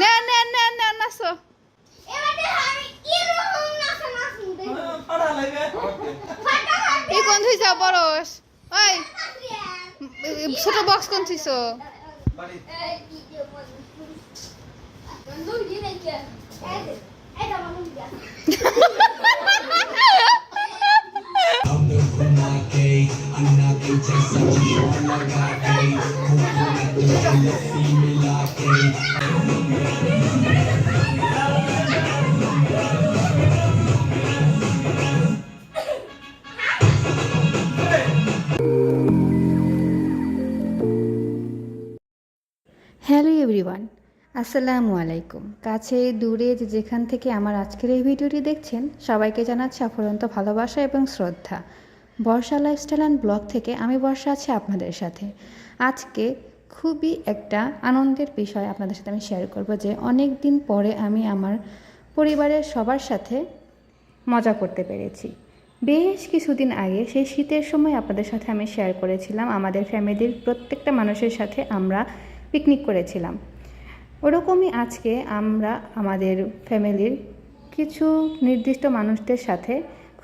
নে নে নে নে নাচো। এই কোন থুইছ বরস। ওই ছোট বক্স কোন থুইছ I'm the Funake, I'm not the taste of the show like I ate. Coconut, the feel of female like hello everyone আসসালামু আলাইকুম কাছে দূরে যে যেখান থেকে আমার আজকের এই ভিডিওটি দেখছেন সবাইকে জানাচ্ছি অফুরন্ত ভালোবাসা এবং শ্রদ্ধা। বর্ষা লাইফস্টাইল অ্যান্ড ব্লগ থেকে আমি বর্ষা আছি আপনাদের সাথে। আজকে খুবই একটা আনন্দের বিষয় আপনাদের সাথে আমি শেয়ার করব যে অনেক দিন পরে আমি আমার পরিবারের সবার সাথে মজা করতে পেরেছি। বেশ কিছুদিন আগে সেই শীতের সময় আপনাদের সাথে আমি শেয়ার করেছিলাম, আমাদের ফ্যামিলির প্রত্যেকটা মানুষের সাথে আমরা পিকনিক করেছিলাম। ওরকমই আজকে আমরা আমাদের ফ্যামিলির কিছু নির্দিষ্ট মানুষদের সাথে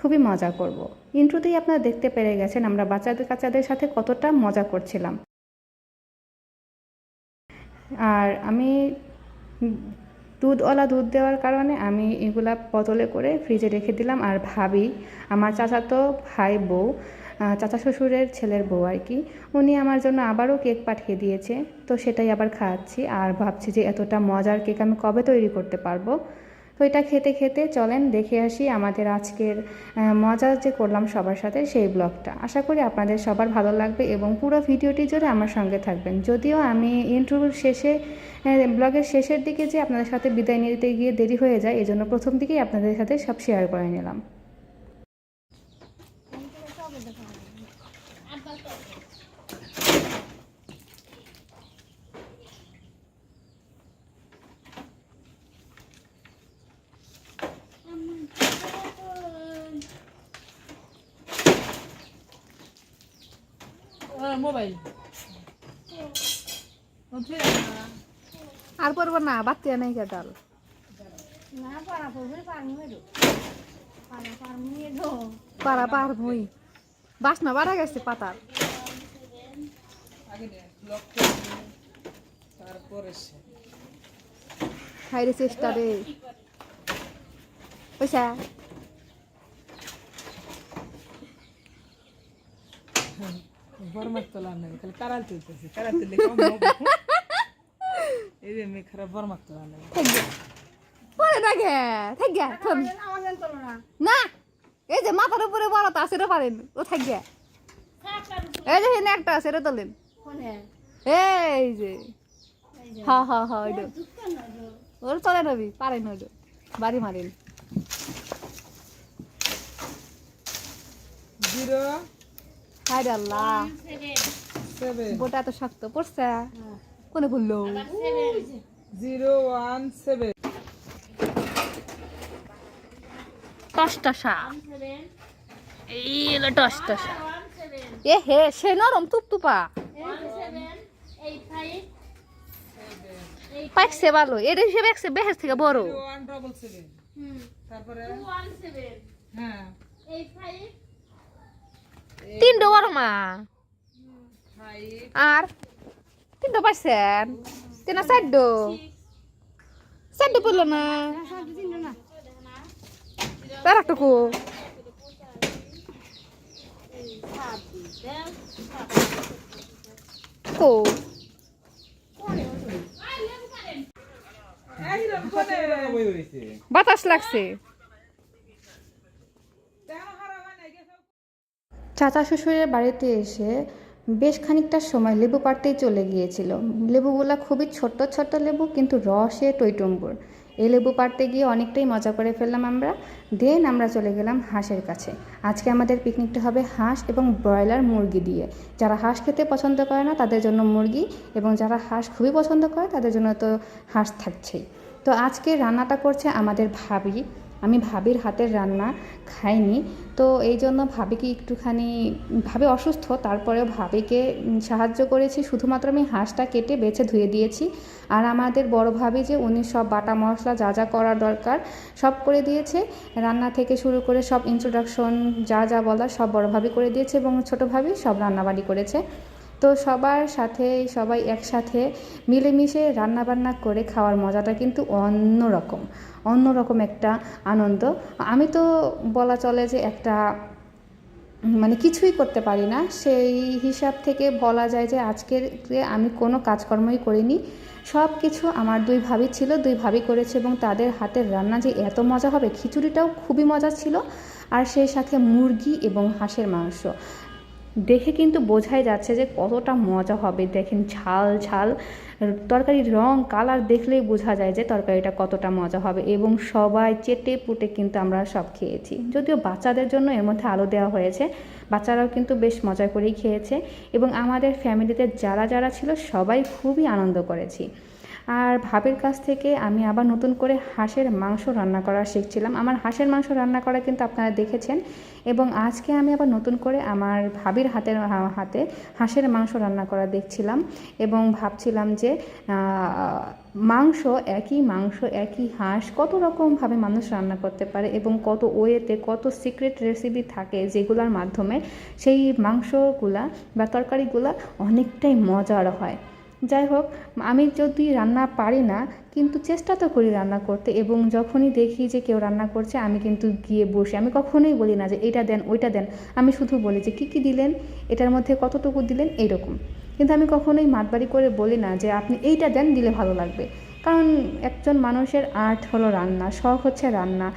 খুবই মজা করব। ইন্ট্রোতেই আপনারা দেখতে পেরে গেছেন আমরা বাচ্চাদের কাচ্চাদের সাথে কতটা মজা করছিলাম। আর আমি দুধওয়ালা দুধ দেওয়ার কারণে আমি এগুলা বোতলে করে ফ্রিজে রেখে দিলাম। আর ভাবি, আমার চাচাতো ভাই বউ চাচা শ্বশুরের ছেলের বউ আর কি, উনি আমার জন্য আবারও কেক পাঠিয়ে দিয়েছে। তো সেটাই আবার খাওয়াচ্ছি আর ভাবছি যে এতটা মজার কেক আমি কবে তৈরি করতে পারব? তো এটা খেতে খেতে চলেন দেখে আসি আমাদের আজকের মজা যে করলাম সবার সাথে সেই ব্লগটা। আশা করি আপনাদের সবার ভালো লাগবে এবং পুরো ভিডিওটি জুড়ে আমার সঙ্গে থাকবেন। যদিও আমি ইন্টারভিউর শেষে ব্লগের শেষের দিকে যে আপনাদের সাথে বিদায় নিতে গিয়ে দেরি হয়ে যায় এই জন্য প্রথম দিকেই আপনাদের সাথে সব শেয়ার করে নিলাম। মোবাইল। আর পড়ব না বাতি নাই কে ডাল। পারা পার ভুই বাসনা বাড়া গেছে পাতার। আগে নে, লক করে নে, তারপরে সে। খাইরে চেষ্টা রে। পয়সা বরমাক এই যে মেয়ে খারাপ বরমাক তোলা না গে থাক গে থম না এই যে মাথার উপরে বড় তা সেটা পারেন ও থাক গে এই যে হেনে একটা আছে এটা তোলেন এই যে হা হা হা ওইটা ওর চলে নবি পারেন বাড়ি মারেন জিরো হাই আল্লাহ। বোটা এত শক্ত পড়ছে। কোনে ভুললো জিরো ওয়ান সেভেন টসটসা। এই হলো টসটসা। এ হে সে নরম তুপতুপা পাইছে ভালো। এটা হিসেবে একশো বেহের থেকে বড়। তারপরে? হ্যাঁ। তিনটো বড় মা। আর তিনটো পাইছেন? তিন চারটো চারটো পড়ল না। তার একটা কো। কো। বাতাস লাগছে তেরো হারা হয় না গেছে চাচা শ্বশুরের বাড়িতে এসে বেশ খানিকটা সময় লেবু পাড়তেই চলে গিয়েছিল। লেবুগুলা খুবই ছোট্ট ছোট্ট লেবু, কিন্তু রসে টইটম্বুর এই লেবু পাড়তে গিয়ে অনেকটাই মজা করে ফেললাম আমরা। দেন আমরা চলে গেলাম হাঁসের কাছে। আজকে আমাদের পিকনিকটা হবে হাঁস এবং ব্রয়লার মুরগি দিয়ে। যারা হাঁস খেতে পছন্দ করে না, তাদের জন্য মুরগি এবং যারা হাঁস খুবই পছন্দ করে, তাদের জন্য তো হাঁস থাকছেই। তো আজকে রান্নাটা করছে আমাদের ভাবি। আমি ভাবির হাতের রান্না খাইনি। তো এই জন্য ভাবিকে একটুখানি, ভাবে অসুস্থ, তারপরেও ভাবিকে সাহায্য করেছি। শুধুমাত্র আমি হাঁসটা কেটে বেছে ধুয়ে দিয়েছি। আর আমাদের বড় ভাবি যে উনি সব বাটা মশলা যা যা করার দরকার সব করে দিয়েছে। রান্না থেকে শুরু করে সব ইন্ট্রোডাকশন যা যা বলার সব বড় ভাবি করে দিয়েছে এবং ছোট ভাবি সব রান্নাবাড়ি করেছে। তো সবার সাথে, সবাই একসাথে মিলেমিশে রান্নাবান্না করে খাওয়ার মজাটা কিন্তু অন্যরকম অন্যরকম একটা আনন্দ। আমি তো বলা চলে যে একটা মানে কিছুই করতে পারি না। সেই হিসাব থেকে বলা যায় যে আজকের আমি কোনো কাজকর্মই করিনি। সব কিছু আমার দুই ভাবি ছিল, দুই ভাবি করেছে এবং তাদের হাতের রান্না যে এত মজা হবে, খিচুড়িটাও খুবই মজা ছিল। আর সেই সাথে মুরগি এবং হাঁসের মাংস। দেখে কিন্তু বোঝাই যাচ্ছে যে কতটা মজা হবে। দেখেন ঝাল ঝাল তরকারির রং, কালার দেখলেই বোঝা যায় যে তরকারিটা কতটা মজা হবে এবং সবাই চেটে পুটে কিন্তু আমরা সব খেয়েছি। যদিও বাচ্চাদের জন্য এর মধ্যে আলো দেওয়া হয়েছে, বাচ্চারাও কিন্তু বেশ মজা করেই খেয়েছে এবং আমাদের ফ্যামিলিতে যারা যারা ছিল সবাই খুবই আনন্দ করেছি। আর ভাবের কাছ থেকে আমি আবার নতুন করে হাঁসের মাংস রান্না করা শিখছিলাম। আমার হাঁসের মাংস রান্না করা কিন্তু আপনারা দেখেছেন এবং আজকে আমি আবার নতুন করে আমার ভাবির হাতের হাতে হাঁসের মাংস রান্না করা দেখছিলাম এবং ভাবছিলাম যে মাংস, একই মাংস, একই হাঁস কত রকমভাবে মানুষ রান্না করতে পারে এবং কত ওয়েতে কত সিক্রেট রেসিপি থাকে যেগুলোর মাধ্যমে সেই মাংসগুলা বা তরকারিগুলা অনেকটাই মজার হয়। যাই হোক আমি যদি রান্না পারি না, কিন্তু চেষ্টা তো করি রান্না করতে এবং যখনই দেখি যে কেউ রান্না করছে, আমি কিন্তু গিয়ে বসি। আমি কখনোই বলি না যে এটা দেন, ওইটা দেন। আমি শুধু বলি যে কী কী দিলেন, এটার মধ্যে কতটুকু দিলেন এইরকম কিন্তু আমি কখনোই মাতবাড়ি করে বলি না যে আপনি এইটা দেন, দিলে ভালো লাগবে। কারণ একজন মানুষের আর্ট হলো রান্না, শখ হচ্ছে রান্না।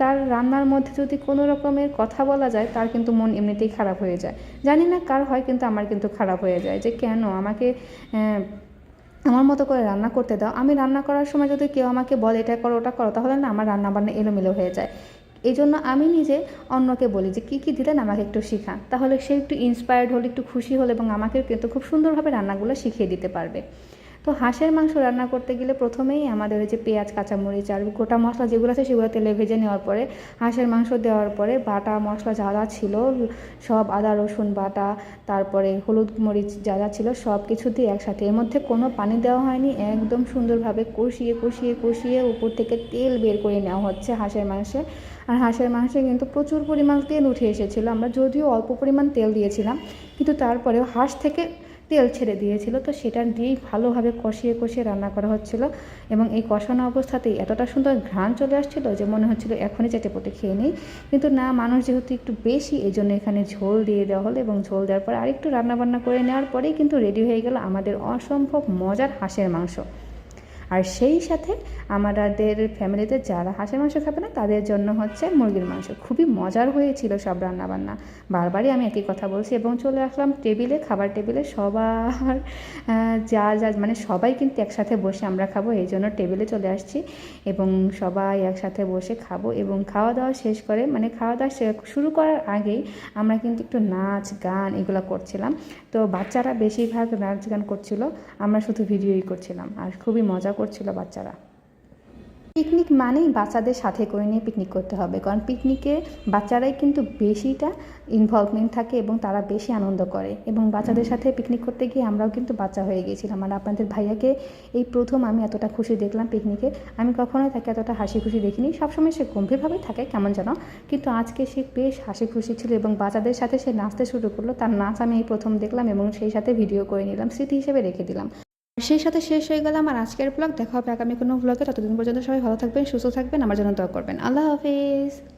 তার রান্নার মধ্যে যদি কোনো রকমের কথা বলা যায়, তার কিন্তু মন এমনিতেই খারাপ হয়ে যায়। জানি না কার হয়, কিন্তু আমার কিন্তু খারাপ হয়ে যায় যে কেন আমাকে আমার মতো করে রান্না করতে দাও। আমি রান্না করার সময় যদি কেউ আমাকে বলে, এটা করো, ওটা করো, তাহলে না, আমার রান্না বান্না এলোমেলো হয়ে যায়। এই জন্য আমি নিজে অন্যকে বলি যে, কী কী দিলেন আমাকে একটু শেখা তাহলে সে একটু ইন্সপায়ার্ড হলে, একটু খুশি হলে এবং আমাকে কিন্তু খুব সুন্দরভাবে রান্নাগুলো শিখিয়ে দিতে পারবে। তো হাঁসের মাংস রান্না করতে গেলে প্রথমেই আমাদের যে পেঁয়াজ, কাঁচামরিচ আর গোটা মশলা যেগুলো আছে সেগুলো তেলে ভেজে নেওয়ার পরে, হাঁসের মাংস দেওয়ার পরে বাটা, মশলা যা যা ছিল, সব আদা, রসুন বাটা, তারপরে হলুদ মরিচ যা যা ছিল সব কিছু দিয়ে একসাথে। এর মধ্যে কোনো পানি দেওয়া হয়নি, একদম সুন্দরভাবে কষিয়ে কষিয়ে কষিয়ে উপর থেকে তেল বের করে নেওয়া হচ্ছে হাঁসের মাংসে। আর হাঁসের মাংসে কিন্তু প্রচুর পরিমাণ তেল উঠে এসেছিল, আমরা যদিও অল্প পরিমাণ তেল দিয়েছিলাম, কিন্তু তারপরেও হাঁস থেকে তেল ছেড়ে দিয়েছিল, তো সেটা দিয়েই ভালোভাবে কষিয়ে কষিয়ে রান্না করা হচ্ছিল। এবং এই কষানো অবস্থাতেই এতটা সুন্দর ঘ্রাণ চলে আসছিল যে মনে হচ্ছিল এখনই চেটে পটে খেয়ে নিই। কিন্তু না, মানুষ যেহেতু একটু বেশি এই জন্য এখানে ঝোল দিয়ে দেওয়া হলো এবং ঝোল দেওয়ার পর আরেকটু রান্নাবান্না করে নেওয়ার পরেই কিন্তু রেডি হয়ে গেল আমাদের অসম্ভব মজার হাঁসের মাংস। আর সেই সাথে আমাদের ফ্যামিলিতে যারা হাঁসের মাংস খাবে না, তাদের জন্য হচ্ছে মুরগির মাংস। খুবই মজার হয়েছিল সব রান্নাবান্না। বারবারই আমি একই কথা বলছি এবং চলে আসলাম টেবিলে, খাবার টেবিলে। সবার যা যা মানে সবাই কিন্তু একসাথে বসে আমরা খাব, এই জন্য টেবিলে চলে আসছি এবং সবাই একসাথে বসে খাব এবং খাওয়া দাওয়া শেষ করে মানে খাওয়া দাওয়া শুরু করার আগেই আমরা কিন্তু একটু নাচ, গান এগুলো করছিলাম। তো বাচ্চারা বেশিরভাগ নাচ গান করছিল, আমরা শুধু ভিডিওই করছিলাম। আর খুবই মজা করছিল বাচ্চারা। পিকনিক মানেই বাচ্চাদের সাথে করে নিয়ে পিকনিক করতে হবে, কারণ পিকনিকে বাচ্চারাই কিন্তু বেশিটা ইনভলভমেন্ট থাকে এবং তারা বেশি আনন্দ করে। এবং বাচ্চাদের সাথে পিকনিক করতে গিয়ে আমরাও কিন্তু বাচ্চা হয়ে গিয়েছিলাম। আর আপনাদের ভাইয়াকে এই প্রথম আমি এতটা খুশি দেখলাম পিকনিকে। আমি কখনোই তাকে এতটা হাসি খুশি দেখিনি। সবসময় সে গম্ভীরভাবেই থাকে, কেমন যেন। কিন্তু আজকে সে বেশ হাসি খুশি ছিল এবং বাচ্চাদের সাথে সে নাচতে শুরু করল। তার নাচ আমি এই প্রথম দেখলাম এবং সেই সাথে ভিডিও করে নিলাম। স্মৃতি হিসেবে রেখে দিলাম। সেই সাথে শেষ হয়ে গেল আমার আজকের ব্লগ দেখা হবে আগামী কোনো ব্লগে ততদিন পর্যন্ত সবাই ভালো থাকবেন, সুস্থ থাকবেন, আমার জন্য দোয়া করবেন। আল্লাহ হাফিজ।